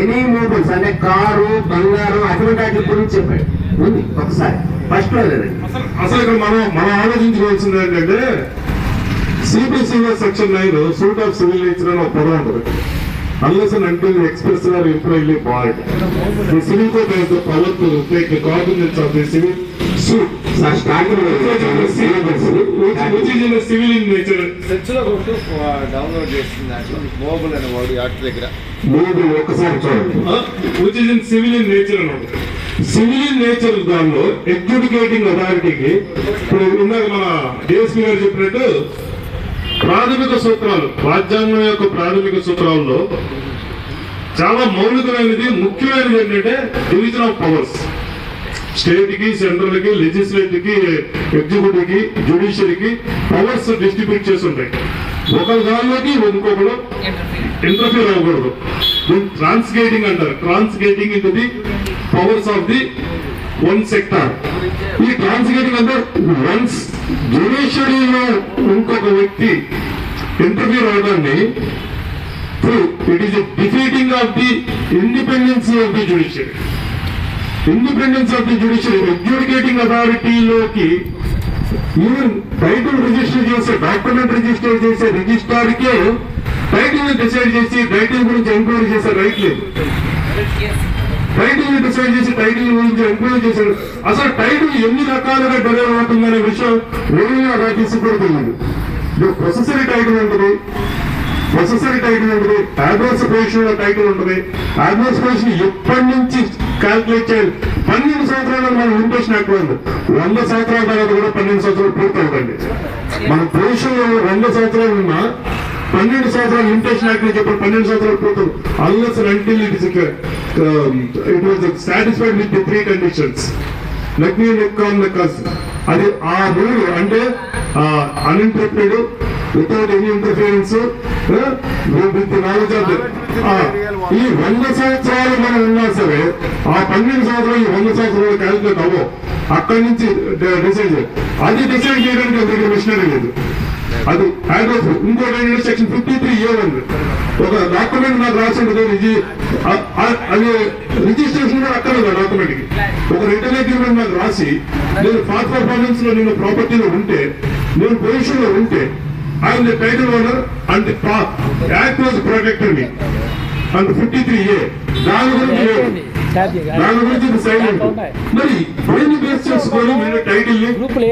Any moments అంటే car బంగారం అటువంటి వాటి గురించి చెప్పాడు. ఉంది ఒకసారి. ఫస్ట్ అసలు ఇక్కడ మనం మనం ఆలోచించుకోవాల్సింది ఏంటంటే CBCS section nine suit of civil nature అని ఒక పదం ఉంటుంది. Unless and until express or impliedly barred the civil code has the power to take the cognizance of the civil civil in నేచర్లో కొట్టు డౌన్లోడ్ చేసింది దాంట్లో మోబుల్ అనే వాడు ఆర్ట్ దగ్గర మూడు ఒకసారి చూడండి which is in civil in nature అన్నమాట సివిల్ ఇన్ నేచర్ దానిలో ఎడ్యుకేటింగ్ అథారిటీకి ఇప్పుడు ఇందాక మన డిఎస్పీ గారు చెప్పినట్టు ప్రాథమిక సూత్రాలు రాజ్యాంగం యొక్క ప్రాథమిక సూత్రాల్లో చాలా మౌలికమైనది ముఖ్యమైనది ఏంటంటే డివిజన్ ఆఫ్ పవర్స్ స్టేట్కి సెంట్రల్కి లెజిస్లేటివ్కి ఎగ్జిక్యూటివ్కి పవర్స్ డిస్ట్రిబ్యూట్ చేసి ఉంటాయి ఒకరి దానిలోకి ఇంకొకరు ఇంటర్ఫియర్ అవ్వకూడదు ట్రాన్స్గేటింగ్ అంటారు. Transgressing in the powers of the one sector. ఈ ట్రాన్స్గేటింగ్ అంటే వన్స్ జుడిషియరీలో ఇంకొక వ్యక్తి interfere అవడాన్ని it is defeating of the independency of the judiciary independence of the judiciary అడ్judicating అథారిటీలోకి ఈవెన్ టైటిల్ రిజిస్టర్ చేసే డాక్యుమెంట్ రిజిస్టర్ చేసే రిజిస్ట్రార్కే టైటిల్ డిసైడ్ చేసి టైటిల్ గురించి ఎంక్వైరీ చేసే రైట్ లేదు. టైటిల్ డిసైడ్ చేసి టైటిల్ గురించి ఎంక్వైరీ చేశారు అసలు టైటిల్ ఎన్ని రకాలుగా డెలివర్ అవుతుందనే విషయం రెవెన్యూ అథారిటీస్ కూడా తెలియదు. ప్రొసెసరీ టైటిల్ ఉంటుంది. ప్రొసెసరీ టైటిల్ ఉంటుంది. అడ్వాన్స్ పొజిషన్ టైటిల్ ఉంటుంది. అడ్వాన్స్ పొజిషన్ ఎప్పటి నుంచి క్యాల్కులేట్ చేయాలి పన్నెండు సంవత్సరాలు మనం ఇంప్రెషన్ ఎక్కువ ఉంది వంద సంవత్సరాల తర్వాత కూడా పన్నెండు సంవత్సరాలు పూర్తి అవుతుంది మన భవిష్యత్తులో వంద సంవత్సరాలు ఉన్నా పన్నెండు సంవత్సరాలు ఇంప్రెషన్ యాక్ట్ చెప్పారు పన్నెండు సంవత్సరాలు పూర్తి unless until it is it was satisfied with the three conditions neck మీ నెక్ ఆన్ ద కస్ అది ఆ రూల్ అంటే uninterrupted without any interference with knowledge of ఈ వంద సంవత్సరాలు మనం ఉన్నా సరే ఆ పన్నెండు సంవత్సరాలు ఈ వంద సంవత్సరాలు క్యాలిక్యులేట్ అవ్వవు. అక్కడి నుంచి డిసైడ్ చేయాలి అది డిసైడ్ చేయడానికి ఒక మిషనరీ లేదు. అది అడ్రస్ ఇంకోటి ఏంటంటే సెక్షన్ ఫిఫ్టీ త్రీ ఏ ఉంది ఒక డాక్యుమెంట్ నాకు రాసి ఉంటుంది అది రిజిస్ట్రేషన్ కూడా ఆ డాక్యుమెంట్కి. ఒక రిటర్న్ అగ్రిమెంట్ నాకు రాసి నేను ఫాస్ట్ పర్ఫార్మెన్స్లో నేను ప్రాపర్టీలో ఉంటే నేను పొజిషన్లో ఉంటే ఆయన title owner and act was protector me and fifty three A దాని గురించి. దాని గురించి సైలెంట్ మరి దేన్ని బేస్ చేసుకొని మీరు టైటిల్ని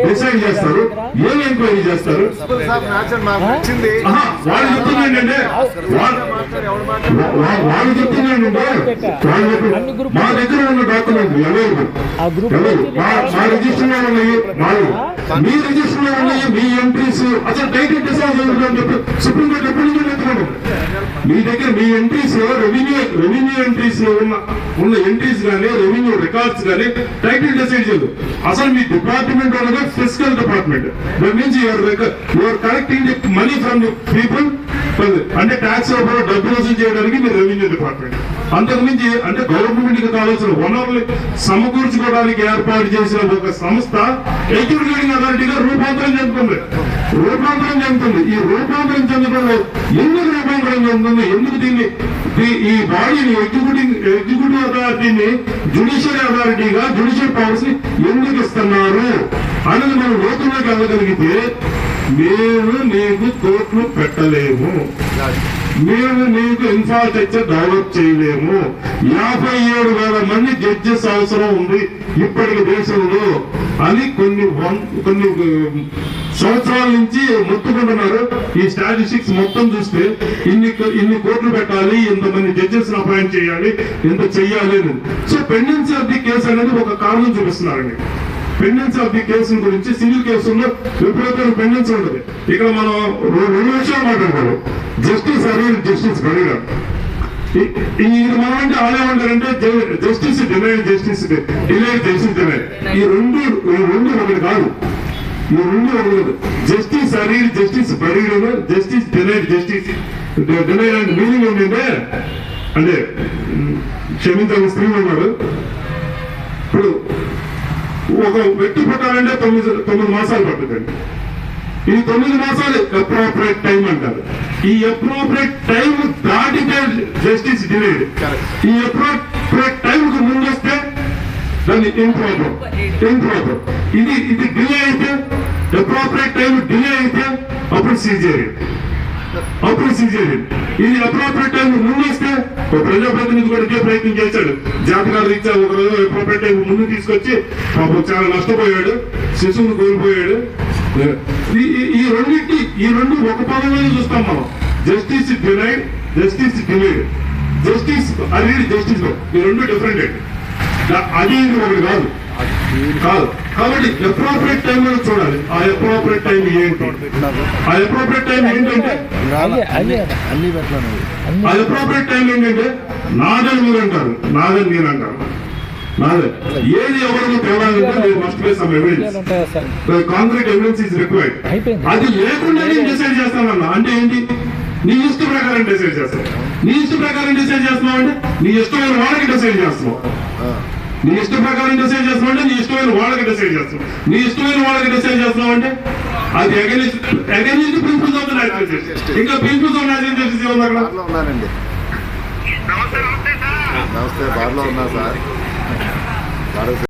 డిసైడ్ చేస్తారు? ఏం ఎంక్వైరీ చేస్తారు? వాళ్ళు చెప్తుంది ఏంటంటే వాళ్ళు వా- మా ఉన్న డాక్యుమెంట్ అవైలబుల్ ఆ గ్రూప్ మా మా రిజిస్టర్ ఉన్నాయి. మీ మీ ఎంట్రీస్ అసలు టైటిల్ డిసైడ్ అని చెప్పి సుప్రీం కోర్టు ఎప్పటి నుంచి ఎత్తుకోండి మీ దగ్గర మీ ఎంట్రీస్ రెవెన్యూ రెవెన్యూ ఎంట్రీస్ ఉన్న ఉన్న ఎంట్రీస్ కానీ రెవెన్యూ రికార్డ్స్ కానీ టైటిల్ డిసైడ్ చేయదు. అసలు మీ డిపార్ట్మెంట్ ఉన్నది physical department that means your your collecting money from the people అంటే ట్యాక్స్ డబ్బు వసూలు చేయడానికి మీరు రెవెన్యూ డిపార్ట్మెంట్ అంతకుమించి అంటే గవర్నమెంట్కి కావాల్సిన వనరులు సమకూర్చుకోవడానికి ఏర్పాటు చేసిన ఒక సంస్థ ఎడ్యుకేటింగ్ అథారిటీగా రూపాంతరం చెందుతుంది. రూపాంతరం చెందుతుంది. ఈ రూపాంతరం చెందడంలో ఎందుకు రూపాంతరం చెందుతుంది? ఎందుకు దీన్ని ఈ- బాడీని ఎగ్జిక్యూటింగ్ ఎగ్జిక్యూటివ్ అథారిటీని జుడిషియరీ అథారిటీగా జుడిషియల్ పవర్స్ ఎందుకు ఇస్తున్నారు? అనేది మనం లోతుల్లోకి వెళ్ళగలిగితే మేము నీకు కోట్లు పెట్టలేము. మేము నీకు ఇన్ఫ్రాస్ట్రక్చర్ డెవలప్ చేయలేము. యాభై ఏడు వేల మంది జడ్జెస్ అవసరం ఉంది ఇప్పటికి దేశంలో అని కొన్ని కొన్ని సంవత్సరాల నుంచి మొత్తుకుంటున్నారు. ఈ స్టాటిస్టిక్స్ మొత్తం చూస్తే ఇన్ని ఇన్ని కోట్లు పెట్టాలి ఇంతమంది జడ్జెస్ అపాయింట్ చేయాలి ఇంత చెయ్యాలి అని. So pendency of the case అనేది ఒక కారణం చూపిస్తున్నారండి. పెండెన్స్ ఆఫ్ ది కేసు గురించి సివిల్ కేసుల్లో విపరీతమైన పెండెన్స్ ఉంటుంది. ఇక్కడ మనం రెండు విషయాలు మాట్లాడుకోవాలి. జస్టిస్ అరీల్ జస్టిస్ బరీగా ఈ మనం అంటే వాళ్ళు ఏమంటారంటే justice denied justice denied justice denied ఈ రెండు ఈ రెండు ఒకటి కాదు. ఈ రెండు ఒకటి justice arrear justice buried justice denied justice denied అంటే మీనింగ్ ఏంటంటే అంటే క్షమించాలి స్త్రీలు ఉన్నాడు ఇప్పుడు ఒక వ్యక్తి పుట్టాలంటే తొమ్మిది తొమ్మిది మాసాలు పట్టుదండి ఈ తొమ్మిది మాసాలు అప్రోప్రియట్ టైం అంటారు. ఈ అప్రోప్రియట్ టైం దాటితే జస్టిస్ డిలేడ్. ఈ అప్రోప్రియట్ టైం కు ముందు వస్తే దాన్ని ఇంప్రాపర్ ఇంప్రాపర్ ఇది ఇది డిలే అయితే అప్రోప్రియట్ టైం డిలే అయితే అప్పుడు సీజేరియన్ అప్పుడు సీజేరియన్ ఇది అప్రోప్రియట్ టైం ముందు వస్తే ఒక ప్రజాప్రతినిధి కూడా ఇదే ప్రయత్నం చేశాడు. జాతకాలు రీత్యా ఒక రోజు అప్రోప్రియట్ టైం ముందు తీసుకొచ్చి పాపం చాలా నష్టపోయాడు శిశువును కోల్పోయాడు. ఈ- ఈ రెండింటి ఈ రెండు ఒక పదంలోనే చూస్తాం మనం. Justice denied justice delayed justice అది జస్టిస్ ఈ రెండు డిఫరెంట్ అది ఇది ఒకటి కాదు. కాదు. కాబట్టి అప్రోప్రియట్ టైం చూడాలి. ఆ అప్రోప్రియట్ టైం ఏంటి? ఆ అప్రోప్రియట్ టైం ఏంటంటే ఆ అప్రోప్రియట్ టైం ఏంటంటే నాదని మీరు అంటారు. నాదని నేను అంటారు నాదే ఏది ఎవరికి తేవాలంటే మీరు must be some evidence concrete evidence is required. అది లేకుండా నేను డిసైడ్ చేస్తానన్నా. అంటే ఏంటి? నీ ఇష్ట ప్రకారం డిసైడ్ చేస్తావు. నీ ఇష్ట ప్రకారం డిసైడ్ చేస్తున్నావు అంటే నీ ఇష్టమైన వాళ్ళకి డిసైడ్ చేస్తున్నావు. నీ ఇష్ట ప్రకారం డిసైడ్ చేస్తున్నావు అంటే నీ ఇష్టమైన వాళ్ళకి డిసైడ్ చేస్తున్నావు. నీ ఇష్టమైన వాళ్ళకి డిసైడ్ చేస్తున్నావు అంటే అది against against principles of justice ఇంకా ప్రిన్సిపల్స్ ఆఫ్ జస్టిస్ ఏమన్నా అక్కడ? ఉన్నానండి నమస్తే బార్లో ఉన్నా సార్.